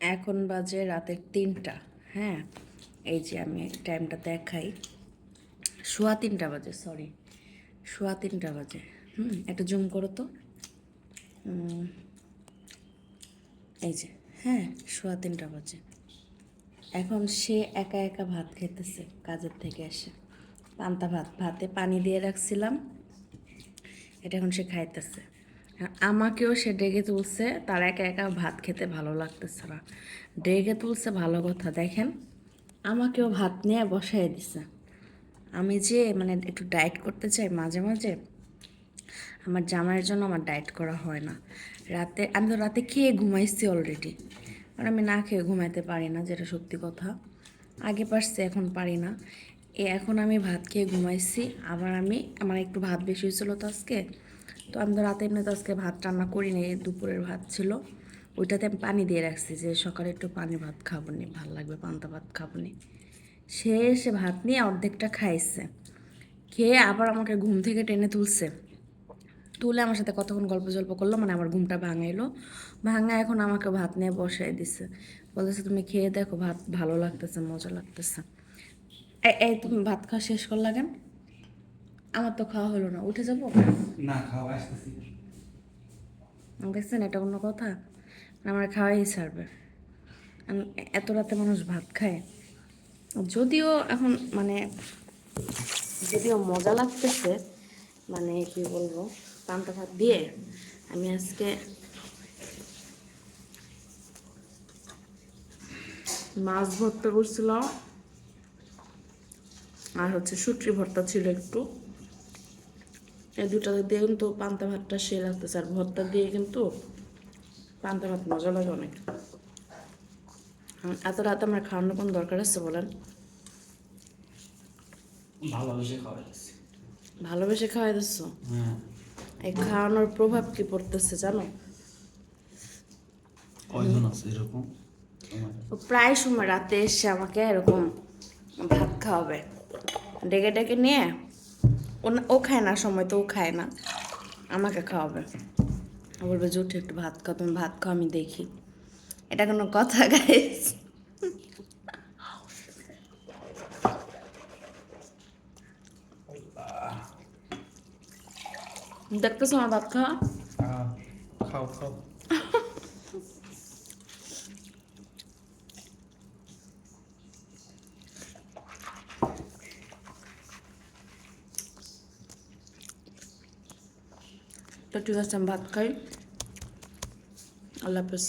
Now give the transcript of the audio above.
এখন বাজে রাতের তিনটা হ্যাঁ? এই যে আমি টাইমটা দেখাই। সোয়া তিনটা বাজে সরি সোয়া তিনটা বাজে, হুম? একটা জুম করো তো। এই যে হ্যাঁ সোয়া তিনটা বাজে। এখন সে একা একা ভাত খেতেছে, কাজের থেকে এসে। পান্তা ভাত, ভাতে পানি দিয়ে রাখছিলাম। এটা এখন সে খাইতেছে। আমাকেও সে ডেকে তুলছে, তার একা একা ভাত খেতে ভালো লাগতেছে না। ডেকে তুলছে ভালো কথা, দেখেন, আমাকেও ভাত নিয়ে বসাই দিছে। আমি যে মানে একটু ডায়েট করতে চাই মাঝে মাঝে, আমার জামাইয়ের জন্য আমার ডায়েট করা হয় না। রাতে, আমি তো রাতে খেয়ে ঘুমাইছি অলরেডি আর আমি না খেয়ে ঘুমাইতে পারি না, যেটা সত্যি কথা। আগে পারছি, এখন পারি না। এখন আমি ভাত খেয়ে ঘুমাইছি, আবার আমি, আমার একটু ভাত বেশি হয়েছিল তো আজকে তো আমি তো রাতে এমনি তো আজকে ভাত রান্না করিনি, দুপুরের ভাত ছিল। ওইটাতে আমি পানি দিয়ে রাখছি যে সকালে একটু পানি ভাত খাব নি ভালো লাগবে পান্তা ভাত খাব নি সে এসে ভাত নিয়ে অর্ধেকটা খাইছে। খেয়ে আবার আমাকে ঘুম থেকে টেনে তুলছে। তুলে আমার সাথে কতক্ষণ গল্প জল্প করল মানে আমার ঘুমটা ভাঙাইলো। ভাঙা এখন আমাকে ভাত নিয়ে বসাই দিছে। বলেছে তুমি খেয়ে দেখো, ভাত ভালো লাগতেছে, মজা লাগতেছে। এই তুমি ভাত খাওয়া শেষ করলা কেন? আমার তো খাওয়া হলো না উঠে যাব? না খাওয়া আসতেছি। দেখছেন এটা অন্য কথা। আমার খাওয়াই ছাড়বে। এত রাতে মানুষ ভাত খায়। যদিও এখন মানে যদিও মজা লাগতেছে মানে কি বলব পান্তা ভাত দিয়ে আমি আজকে মাছ ভর্তা করছিলাম। আর হচ্ছে সুটরি ভর্তা ছিল একটু। এই দুটা দিয়ে কিন্তু পান্তা ভাতটা সে লাগতেছে আর ভর্তা দিয়ে কিন্তু পান্তা ভাত মজা লাগে অনেক। এত রাতে আমার খাওয়ানোর কোনো দরকার আছে বলেন? ভালোবেসে খাওয়া ভালোবেসে খাওয়াই দিচ্ছ? হ্যাঁ। এই খাওয়ানোর প্রভাব কি পড়তেছে জানো? কয়জন আছে এরকম? প্রায় সময় রাতে এসে আমাকে এরকম ভাত খাওয়াবে। ডেকে ডেকে নিয়ে ও না- ও খায় না সময় তো ও খায় না। আমাকে খাওয়াবে। ও বলবে উঠে একটু ভাত খাও তুমি ভাত খাও আমি দেখি। এটা কোনো কথা গাইস দেখতেছো আমার ভাত খাওয়া? খাও খাও। তো ঠিক আছে আমি ভাত খাই আল্লাহ হাফেজ।